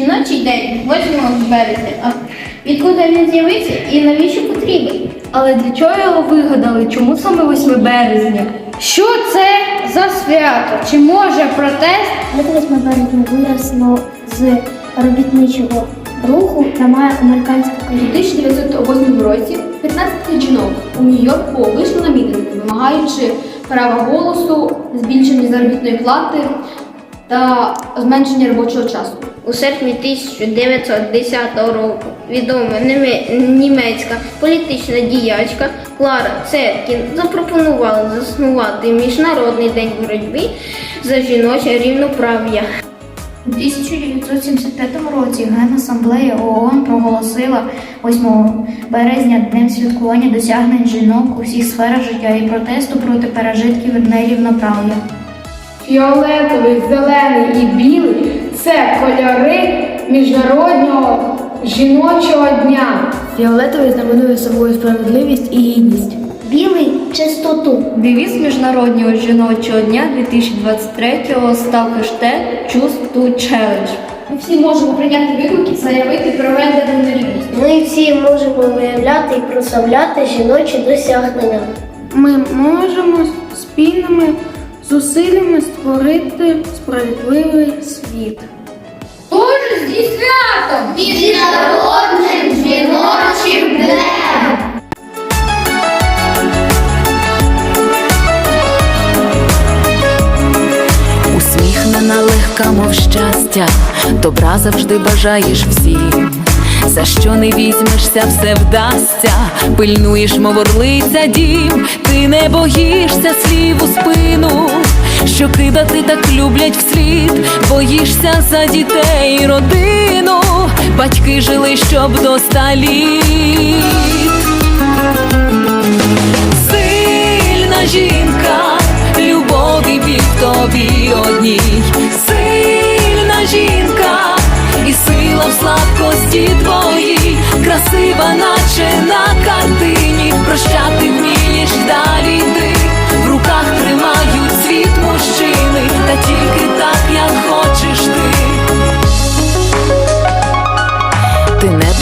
Жіночий день, 8 березня. А відкуди він з'явився і навіщо потрібен? Але для чого його вигадали? Чому саме 8 березня? Що це за свято? Чи може протест? Літвець березня виросло з робітничого руху та має американське У коріння. 1908 році 15 жінок у Нью-Йорку вийшли на мітинг, вимагаючи права голосу, збільшення заробітної плати та зменшення робочого часу. У серпні 1910 року відома німецька політична діячка Клара Цеткін запропонувала заснувати Міжнародний день боротьби за жіноче рівноправ'я. У 1975 році Генасамблея ООН проголосила 8 березня днем святкування досягнень жінок у всіх сферах життя і протесту проти пережитків нерівноправ'я. Фіолетовий, зелений і білий це кольори міжнародного жіночого дня. Фіолетовий знаменує собою справедливість і гідність. Білий чистоту. Девіз Міжнародного жіночого дня 2023-го став хештег Choose to Challenge. Ми всі можемо прийняти виклик і заявити про гендерну нерівність. Ми всі можемо виявляти і прославляти жіночі досягнення. Ми можемо спільними зусиллями створити справедливий світ. Боже, зі святом! Міжнародним жіночим днем! Усміхнена легка, мов щастя, добра завжди бажаєш всім. За що не візьмешся, все вдасться, пильнуєш, мов орлиця дім, ти не боїшся слів у спину, що кидати так люблять вслід, боїшся за дітей і родину, батьки жили, щоб до ста. Сильна жінка, любові біль в тобі одній, сильна жінка, і сила в слабкості твоїй, красива, наче на картині,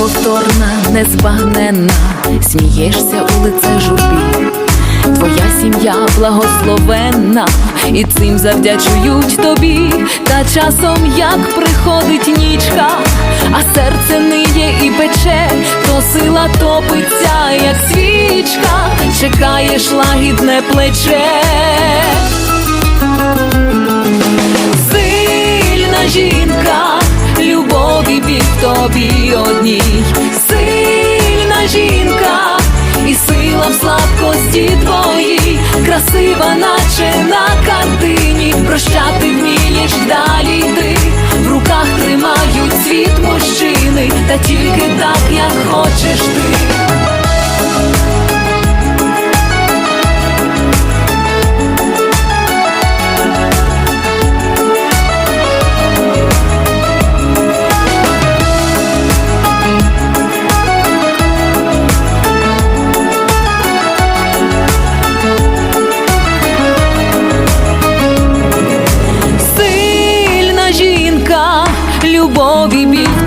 неповторна, незбагненна, смієшся у лице журбі. Твоя сім'я благословенна, і цим завдячують тобі. Та часом як приходить нічка, а серце ниє і пече, то сила топиться, як свічка, чекаєш лагідне плече. Сильна жінка, тобі одній, сильна жінка, і сила в слабкості твоїй, красива, наче на картині, прощати вмієш далі йти, в руках тримають світ мужчини, та тільки так, як хочеш ти.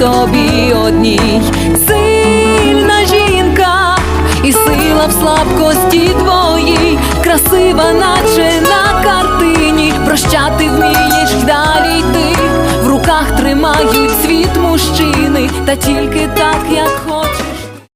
Тобі одній, сильна жінка, і сила в слабкості твоїй, красива, наче на картині, прощати вмієш далі йти, в руках тримають світ мужчини, та тільки так, як